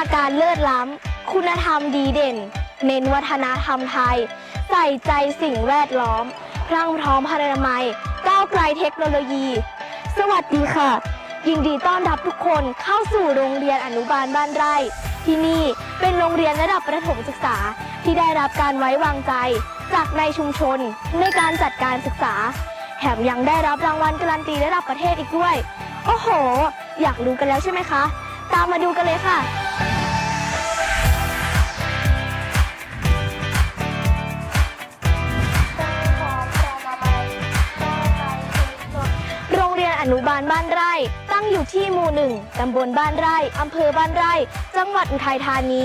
าการเลิศล้ำ คุณธรรมดีเด่น เน้นวัฒนธรรมไทย ใส่ใจสิ่งแวดล้อม พรั่งพร้อมพนานามัย ก้าวไกลเทคโนโลยี สวัสดีค่ะ ยินดีต้อนรับทุกคนเข้าสู่โรงเรียนอนุบาลบ้านไร่ ที่นี่เป็นโรงเรียนระดับประถมศึกษาที่ได้รับการไว้วางใจ จากในชุมชนในการจัดการศึกษา แถมยังได้รับรางวัลการันตีระดับประเทศอีกด้วย โอ้โห อยากรู้กันแล้วใช่ไหมคะ ตามมาดูกันเลยค่ะ นุบาลบ้านไร่ ตั้งอยู่ที่หมู่หนึ่งตำบลบ้านไร่อำเภอบ้านไร่ จังหวัดอุทัยธานี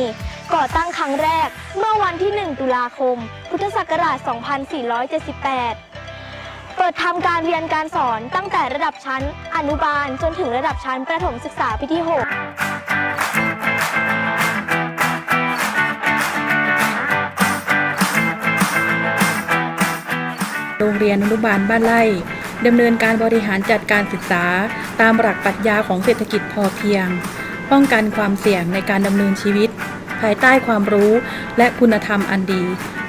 ก่อตั้งครั้งแรกเมื่อวันที่ 1 ตุลาคม พุทธศักราช 2478 เปิดทำการเรียนการสอนตั้งแต่ระดับชั้นอนุบาลจนถึงระดับชั้นประถมศึกษาปีที่ 6โรงเรียนอนุบาลบ้านไร่ ดำเนินการบริหารจัดการศึกษา ตามหลักปรัชญาของเศรษฐกิจพอเพียง ป้องกันความเสี่ยงในการดำเนินชีวิต ภายใต้ความรู้และคุณธรรมอันดี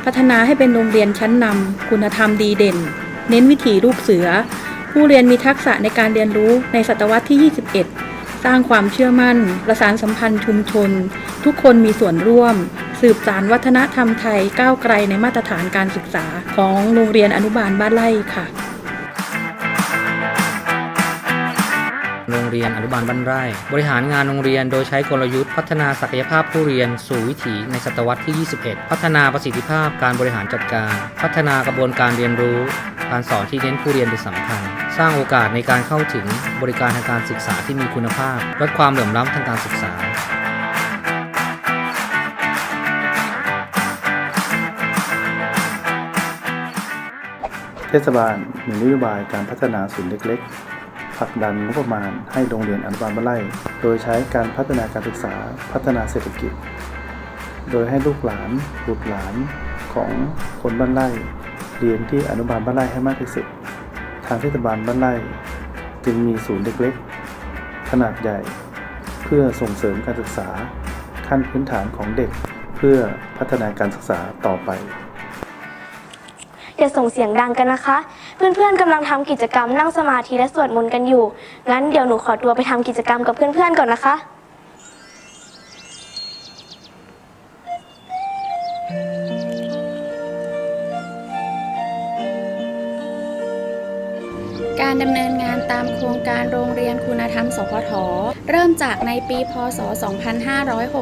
พัฒนาให้เป็นโรงเรียนชั้นนำคุณธรรมดีเด่น เน้นวิถีลูกเสือ ผู้เรียนมีทักษะในการเรียนรู้ในศตวรรษที่ 21 สร้างความเชื่อมั่น ประสานสัมพันธ์ชุมชน ทุกคนมีส่วนร่วม สืบสารวัฒนธรรมไทยก้าวไกลในมาตรฐานการศึกษาของโรงเรียนอนุบาลบ้านไร่ค่ะ เรียนอนุบาลบ้านไร่ บริหารงานโรงเรียนโดยใช้กลยุทธ์พัฒนาศักยภาพผู้เรียนสู่วิถีในศตวรรษที่ 21 พัฒนาประสิทธิภาพการบริหารจัดการ พัฒนากระบวนการเรียนรู้ การสอนที่เน้นผู้เรียนเป็นสำคัญ สร้างโอกาสในการเข้าถึงบริการทางการศึกษาที่มีคุณภาพ ลดความเหลื่อมล้ำทางการศึกษาเทศบาลมีนโยบายการพัฒนาศูนย์เล็ก ผลักดันงบประมาณให้โรงเรียนอนุบาลบ้านไร่ โดยใช้การพัฒนาการศึกษาพัฒนาเศรษฐกิจ โดยให้ลูกหลานบุตรหลานของคนบ้านไร่ เรียนที่อนุบาลบ้านไร่ให้มากที่สุด ทางเทศบาลบ้านไร่ จึงมีศูนย์เล็กๆ ขนาดใหญ่ เพื่อส่งเสริมการศึกษาขั้นพื้นฐานของเด็ก เพื่อพัฒนาการศึกษาต่อไป อย่าส่งเสียงดังกันนะคะ เพื่อนๆกำลังทำกิจกรรมนั่งสมาธิและสวดมนต์กันอยู่ งั้นเดี๋ยวหนูขอตัวไปทำกิจกรรมกับเพื่อนๆก่อนนะคะ การดำเนินงานตามโครงการโรงเรียนคุณธรรม สพท เริ่มจากในปี พศ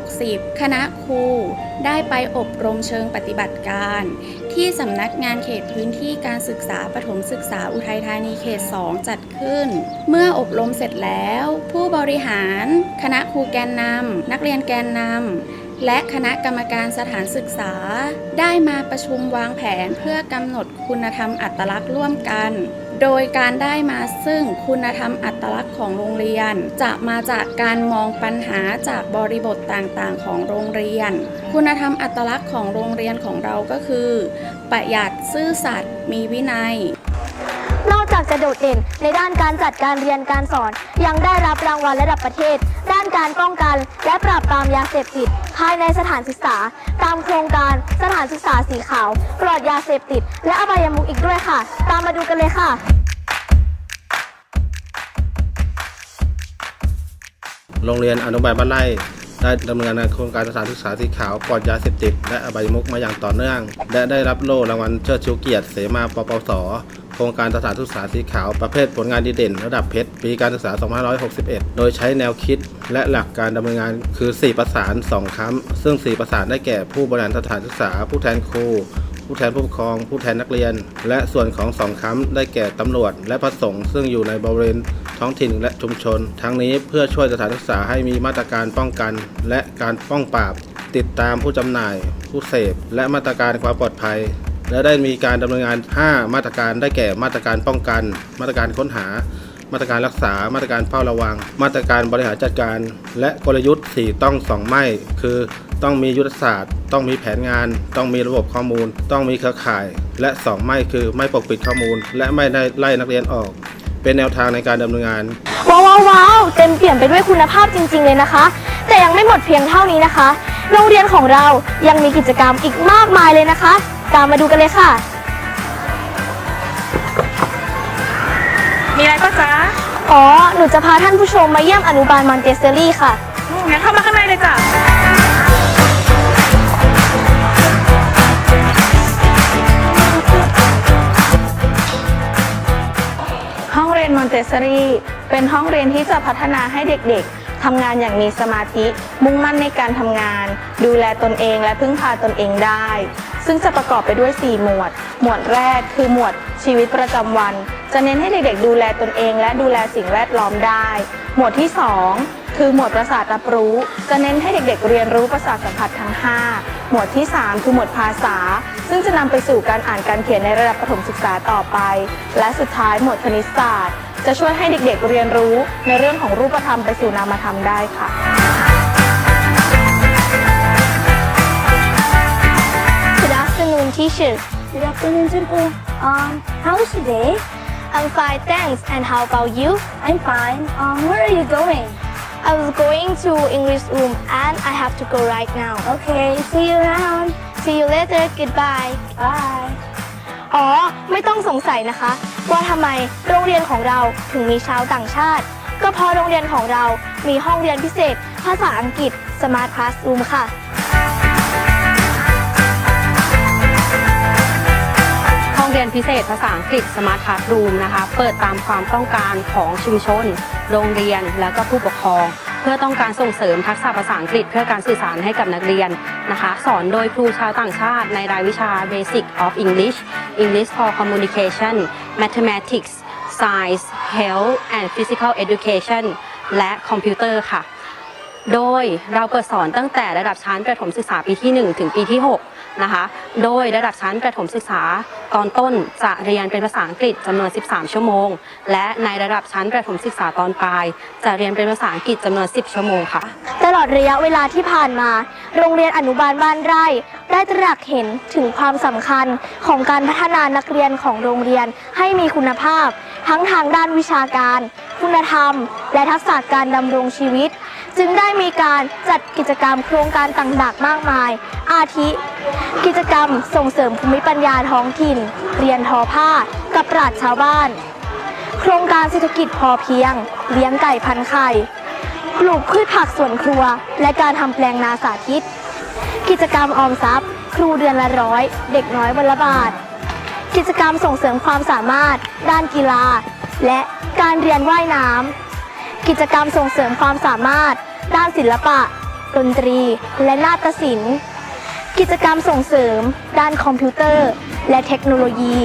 2560 คณะครูได้ไปอบรมเชิงปฏิบัติการ ที่สำนักงานเขตพื้นที่การศึกษาประถมศึกษาอุทัยธานีเขต 2 จัดขึ้น เมื่ออบรมเสร็จแล้ว ผู้บริหาร คณะครูแกนนำนักเรียนแกนนำและคณะกรรมการสถานศึกษา ได้มาประชุมวางแผนเพื่อกำหนดคุณธรรมอัตลักษณ์ร่วมกัน โดยการได้มาซึ่งคุณธรรมอัตลักษณ์ของโรงเรียน จะมาจากการมองปัญหาจากบริบทต่างๆ ของโรงเรียน คุณธรรมอัตลักษณ์ของโรงเรียนของเราก็คือ ประหยัดซื่อสัตย์มีวินัยากจะโดดเด่น ในด้านการจัดการเรียนการสอน ยังได้รับรางวัลระดับประเทศ ด้านการป้องกัน และปราบปรามยาเสพติด ภายในสถานศึกษา ตามโครงการสถานศึกษาสีขาวปลอดยาเสพติด และอบายมุขอีกด้วยค่ะ ตามมาดูกันเลยค่ะโรงเรียนอนุบาลบ้านไร่ ได้ดำเนินงานโครงการสถานศึกษาสีขาวปลอดยาเสพติดและอบายมุกมาอย่างต่อเนื่อง และได้รับโล่รางวัลเชิดชูเกียรติเสมาปปสโครงการสถานศึกษาสีขาวประเภทผลงานดีเด่น ระดับเพชรปีการศึกษา 2561 โดยใช้แนวคิดและหลักการดำเนินงานคือ 4 ประสาน 2ครั้งซึ่ง 4 ประสานได้แก่ผู้บริหารสถานศึกษา ผู้แทนครู ผู้แทนผู้ปกครอง ผู้แทนนักเรียน และส่วนของสองคำได้แก่ตำรวจและพระสงฆ์ซึ่งอยู่ในบริเวณ ท้องถิ่นและชุมชน ทั้งนี้เพื่อช่วยสถานศึกษาให้มีมาตรการป้องกัน และการป้องปราบ ติดตามผู้จำหน่าย ผู้เสพ และมาตรการความปลอดภัย และได้มีการดำเนินงาน 5 มาตรการได้แก่มาตรการป้องกัน มาตรการค้นหา มาตรการรักษา มาตรการเฝ้าระวัง มาตรการบริหารจัดการ และกลยุทธ์ 4 ต้อง 2 ไม่ คือต้องมียุทธศาสตร์ ต้องมีแผนงาน ต้องมีระบบข้อมูล ต้องมีเครือข่าย และ 2 ไม่คือไม่ปกปิดข้อมูล และไม่ได้ไล่นักเรียนออก เป็นแนวทางในการดำเนินงานว้าวว้าวว้าวเต็มเปี่ยมไปด้วยคุณภาพจริง ๆ เลยนะคะแต่แต่ยังไม่หมดเพียงเท่านี้นะคะ โรงเรียนของเรายังมีกิจกรรมอีกมากมายเลยนะคะ ตามมาดูกันเลยค่ะ มีอะไรปะจ๊ะอ๋อ หนูจะพาท่านผู้ชมมาเยี่ยมอนุบาลมอนเตสเซอรี่ค่ะ อืมงั้นเข้ามาข้างในเลยจ้ะ เนมอนเตสซอรี่เป็นห้องเรียนที่จะพัฒนาให้เด็กๆทำงานอย่างมีสมาธิ มุ่งมั่นในการทำงาน ดูแลตนเองและพึ่งพาตนเองได้ ซึ่งจะประกอบไปด้วย 4 หมวด หมวดแรกคือหมวดชีวิตประจำวัน จะเน้นให้เด็กๆ ดูแลตนเอง และดูแลสิ่งแวดล้อมได้ หมวดที่ 2คือหมวดประสาทรับรู้ จะเน้นให้เด็กๆ เรียนรู้ประสาทสัมผัสทั้ง 5 หมวดที่ 3 คือหมวดภาษา ซึ่งจะนำไปสู่การอ่านการเขียนในระดับประถมศึกษาต่อไป และสุดท้ายหมวดคณิตศาสตร์ จะช่วยให้เด็กๆเรียนรู้ในเรื่องของรูปธรรมไปสู่นามธรรมได้ค่ะ Good afternoon teacher Good afternoon, Dimple. Um, how was your day? I'm fine thanks and how about you I'm fine. Um, where are you going? I was going to English room and I have to go right now Okay, see you around. See you later goodbye Bye. อ๋อ ไม่ต้องสงสัยนะคะ ว่าทำไมโรงเรียนของเราถึงมีชาวต่างชาติ ก็เพราะโรงเรียนของเรามีห้องเรียนพิเศษ ภาษาอังกฤษ Smart Classroom ค่ะ ห้องเรียนพิเศษภาษาอังกฤษ Smart Classroom นะคะ เปิดตามความต้องการของชุมชน โรงเรียน และก็ผู้ปกครอง เพื่อต้องการส่งเสริมทักษะภาษาอังกฤษ เพื่อการสื่อสารให้กับนักเรียนนะคะ สอนโดยครูชาวต่างชาติ ในรายวิชา Basic of English English for Communication Mathematics Science Health and Physical Education และคอมพิวเตอร์ค่ะ โดยเราเปิดสอนตั้งแต่ระดับชั้นประถมศึกษาปีที่ 1 ถึงปีที่ 6 นะคะ โดยระดับชั้นประถมศึกษาตอนต้นจะเรียนเป็นภาษาอังกฤษจำนวน 13 ชั่วโมง และในระดับชั้นประถมศึกษาตอนปลาย จะเรียนเป็นภาษาอังกฤษจำนวน 10 ชั่วโมงค่ะ ตลอดระยะเวลาที่ผ่านมา โรงเรียนอนุบาลบ้านไร่ ได้ตระหนักเห็นถึงความสำคัญของการพัฒนานักเรียนของโรงเรียนให้มีคุณภาพ ทั้งทางด้านวิชาการ คุณธรรม และทักษะการดำรงชีวิต จึงได้มีการจัดกิจกรรมโครงการต่างๆมากมาย อาทิ กิจกรรมส่งเสริมภูมิปัญญาท้องถิ่น เรียนทอผ้า กับปราชชาวบ้าน โครงการเศรษฐกิจพอเพียง เลี้ยงไก่พันไข่ปลูกพืชผักสวนครัว และการทำแปลงนาสาธิต กิจกรรมออมทรัพย์ ครูเดือนละร้อย เด็กน้อยวันละบาท กิจกรรมส่งเสริมความสามารถ ด้านกีฬา และการเรียนว่ายน้ำกิจกรรมส่งเสริมความสามารถ ด้านศิลปะ ดนตรี และนาฏศิลป์ กิจกรรมส่งเสริม ด้านคอมพิวเตอร์ และเทคโนโลยี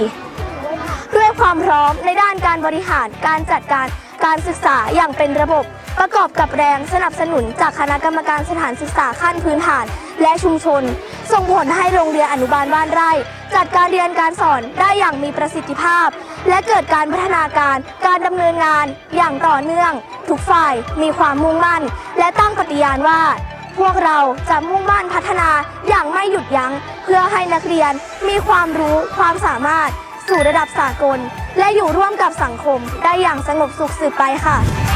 ด้วยความพร้อมในด้านการบริหารการจัดการการศึกษาอย่างเป็นระบบ ประกอบกับแรงสนับสนุนจากคณะกรรมการสถานศึกษาขั้นพื้นฐาน และชุมชน ส่งผลให้โรงเรียนอนุบาลบ้านไร่ จัดการเรียนการสอนได้อย่างมีประสิทธิภาพ และเกิดการพัฒนาการการดำเนินงานอย่างต่อเนื่อง ทุกฝ่ายมีความมุ่งมั่น และตั้งปฏิญาณว่า พวกเราจะมุ่งมั่นพัฒนาอย่างไม่หยุดยัง้ง เพื่อให้นักเรียนมีความรู้ความสามารถ สู่ระดับสากล และอยู่ร่วมกับสังคมได้อย่างสงบสุขสืบไปค่ะ